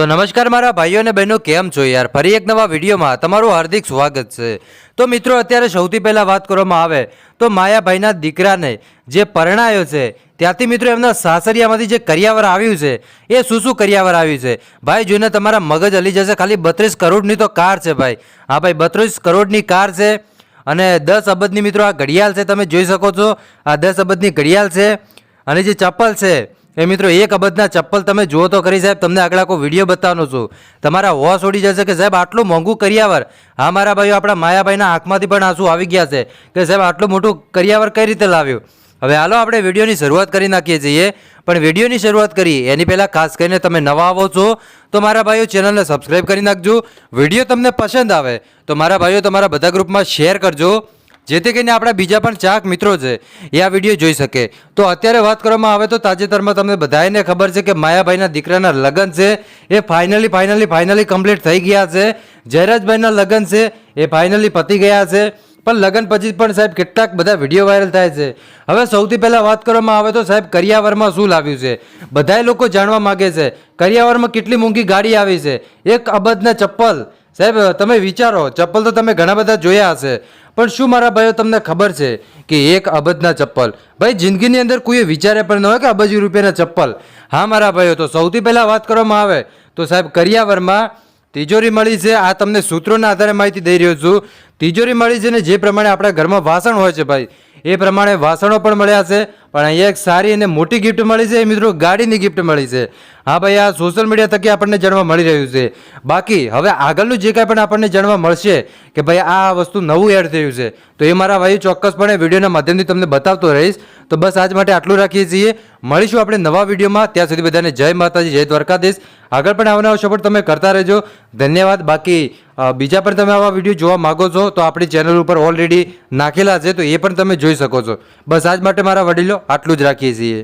તો નમસ્કાર મારા ભાઈઓ અને બહેનો, કેમ છો યાર? ફરી એક નવા વિડીયોમાં તમારું હાર્દિક સ્વાગત છે. તો મિત્રો, અત્યારે સૌથી પહેલાં વાત કરવામાં આવે તો માયાભાઈના દીકરાને જે પરણાયો છે, ત્યાંથી મિત્રો એમના સાસરિયામાંથી જે કરિયાવર આવ્યું છે, એ શું શું કરિયાવર આવ્યું છે? ભાઈ, જોઈને તમારા મગજ હલી જશે. ખાલી બત્રીસ કરોડની તો કાર છે ભાઈ. હા ભાઈ, બત્રીસ કરોડની કાર છે અને દસ અબજની મિત્રો આ ઘડિયાળ છે, તમે જોઈ શકો છો. આ દસ અબજની ઘડિયાળ છે અને જે ચપ્પલ છે એ મિત્રો એક અબજના ચપ્પલ તમે જુઓ તો ખરી સાહેબ, તમને આગળ આખો વીડિયો બતાવવાનો છું. તમારા હોશ ઉડી જશે કે સાહેબ, આટલું મોંઘું કરિયાવર. હા, મારા ભાઈઓ, આપણા માયાભાઈના આંખમાંથી પણ આંસુ આવી ગયા છે કે સાહેબ, આટલું મોટું કરિયાવર કઈ રીતે લાવ્યું? હવે હાલો, આપણે વિડીયોની શરૂઆત કરી નાખીએ છીએ. પણ વિડીયોની શરૂઆત કરી, એની પહેલાં ખાસ કરીને તમે નવા આવો છો, તો મારા ભાઈઓ, ચેનલને સબસ્ક્રાઈબ કરી નાખજો. વીડિયો તમને પસંદ આવે, તો મારા ભાઈઓ, તમારા બધા ગ્રુપમાં શેર કરજો. જેથી કરીને આપણા બીજા પણ ચાક મિત્રો છે એ આ વીડિયો જોઈ શકે. તો અત્યારે વાત કરવામાં આવે તો તાજેતરમાં તમને બધાને ખબર છે કે માયાભાઈના દીકરાના લગ્ન છે. એ ફાઇનલી ફાઇનલી ફાઇનલી કમ્પ્લીટ થઈ ગયા છે. જયરાજભાઈના લગ્ન છે. એ ફાઇનલી પતી ગયા છે. પણ લગ્ન પછી પણ સાહેબ કેટલાક બધા વીડિયો વાયરલ થાય છે. હવે સૌથી પહેલાં વાત કરવામાં આવે તો સાહેબ કરિયાવરમાં શું લાવ્યું છે? બધાય લોકો જાણવા માગે છે. કરિયાવરમાં કેટલી મોંઘી ગાડી આવી છે? એક અબજના ચપ્પલ સાહેબ, તમે વિચારો, ચપ્પલ તો તમે ઘણા બધા જોયા હશે, પણ શું મારા ભાઈઓ તમને ખબર છે કે એક અબજના ચપ્પલ? ભાઈ, જિંદગીની અંદર કોઈએ વિચારે પણ ન હોય કે અબજ રૂપિયાના ચપ્પલ. હા, મારા ભાઈઓ, તો સૌથી પહેલાં વાત કરવામાં આવે. તો સાહેબ, કરિયાવરમાં તિજોરી મળી છે. આ તમને સૂત્રોના આધારે માહિતી દઈ રહ્યો છું. તિજોરી મળી છે ને જે પ્રમાણે આપણા ઘરમાં વાસણ હોય છે ભાઈ, એ પ્રમાણે વાસણો પણ મળ્યા છે. પણ અહીંયા એક સારી અને મોટી ગિફ્ટ મળી છે. એ મિત્રો ગાડીની ગિફ્ટ મળી છે. હા ભાઈ, આ સોશિયલ મીડિયા થકી આપણને જાણવા મળી રહ્યું છે. બાકી, હવે આગળનું જે કાંઈ પણ આપણને જાણવા મળશે કે ભાઈ આ વસ્તુ નવું એડ થયું છે, તો એ મારા ભાઈ ચોક્કસપણે વિડીયોના માધ્યમથી તમને બતાવતો રહીશ. તો બસ આજ માટે આટલું રાખીએ છીએ. મળીશું આપણે નવા વિડીયોમાં. ત્યાં સુધી બધાને જય માતાજી, જય દ્વારકાધીશ. આગળ પણ આવનારો સપોર્ટ તમે કરતા રહેજો. ધન્યવાદ. બાકી બીજા પણ તમે આવા વીડિયો જોવા માગો છો, તો આપણી ચેનલ ઉપર ઓલરેડી નાખેલા છે, તો એ પણ તમે જોઈ શકો છો. બસ આજ માટે મારા વડીલો આટલું જ રાખીએ છીએ.